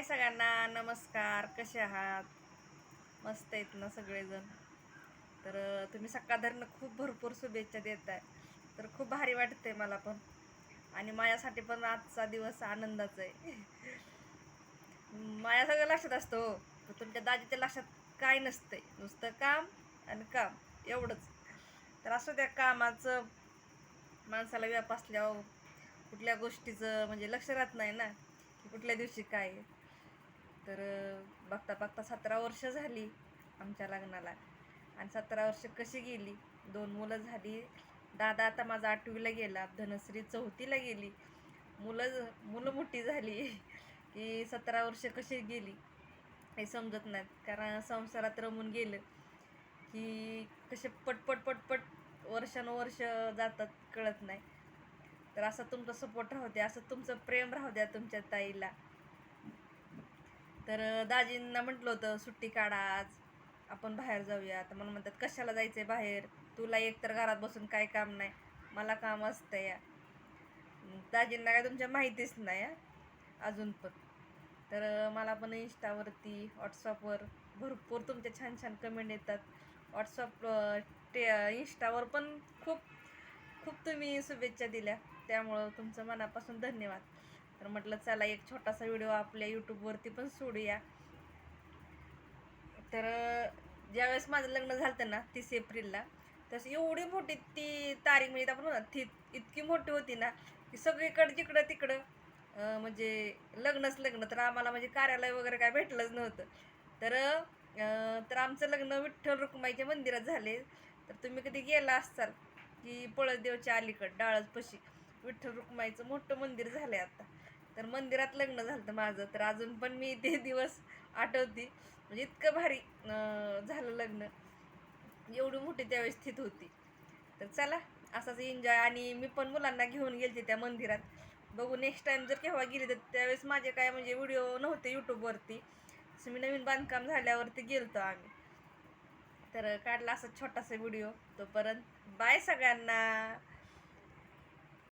हाय सगळ्यांना. नमस्कार. कसे आहात? मस्त आहेत ना सगळेजण. तर तुम्ही सकाळधरनं खूप भरपूर शुभेच्छा देत आहे तर खूप भारी वाटते मला पण. आणि माझ्यासाठी पण आजचा दिवस आनंदाचा आहे. माझ्या सगळं लक्षात असतं हो. तर तुमच्या दाजीच्या लक्षात काय नसते नुसतं काम आणि काम. एवढंच. तर असं त्या कामाचं माणसाला व्याप असल्यावर कुठल्या गोष्टीचं म्हणजे लक्ष राहत नाही ना की कुठल्या दिवशी काय आहे. तर बघता बघता सतरा वर्ष झाली आमच्या लग्नाला. आणि सतरा वर्ष कशी गेली? दोन मुलं झाली. दादा आता माझा आठवीला गेला धनश्री चौथीला गेली. मुलं मुलं मोठी झाली की सतरा वर्ष कशी गेली हे समजत नाहीत. कारण संसारात रमून गेलं की कसे पटपट पटपट वर्षानुवर्ष जातात कळत नाही. तर असं तुमचा सपोर्ट राहू द्या असं तुमचं प्रेम राहू द्या तुमच्या ताईला. तर दाजींना म्हटलं होतं सुट्टी काढा आज आपण बाहेर जाऊया. तर मला म्हणतात कशाला जायचंय बाहेर? तुला एकतर घरात बसून काय काम नाही मला काम असतं या दाजींना काय तुमच्या माहितीच नाही अजून पण. तर मला पण इंस्टावरती व्हॉट्सअपवर भरपूर तुमच्या छान छान कमेंट येतात. व्हॉट्सअप ते इंस्टावर पण खूप खूप तुम्ही शुभेच्छा दिल्या. त्यामुळं तुमचं मनापासून धन्यवाद. तर म्हटलं चला एक छोटासा व्हिडिओ आपल्या यूट्यूबवरती पण सोडूया. तर ज्यावेळेस माझं लग्न झालं ना तीस एप्रिलला तसं एवढी मोठी ती तारीख म्हणजे आपण म्हणा ती इतकी मोठी होती ना की सगळीकडं जिकडं तिकडं म्हणजे लग्नच लग्न तर आम्हाला म्हणजे कार्यालय वगैरे काय भेटलंच नव्हतं. तर तर आमचं लग्न विठ्ठल रुक्माईच्या मंदिरात झाले. तर तुम्ही कधी गेला असाल की पळसदेवच्या अलीकड डाळजपशी विठ्ठल रुक्माईचं मोठं मंदिर झालं आहे आता. तर मंदिरात लग्न झालं होतं माझं. तर अजून पण मी ते दिवस आठवते. म्हणजे इतकं भारी झालं लग्न. एवढी मोठी त्यावेळेस स्थित होती. तर चला असाच एन्जॉय आणि मी पण मुलांना घेऊन गेलते त्या मंदिरात. बघू नेक्स्ट टाइम जर केव्हा गेली तर त्यावेळेस माझे काय म्हणजे व्हिडिओ नव्हते यूट्यूबवरती असं मी नवीन बांधकाम झाल्यावरती गेलतो आम्ही. तर काढला असा छोटासा व्हिडिओ तोपर्यंत. बाय सगळ्यांना.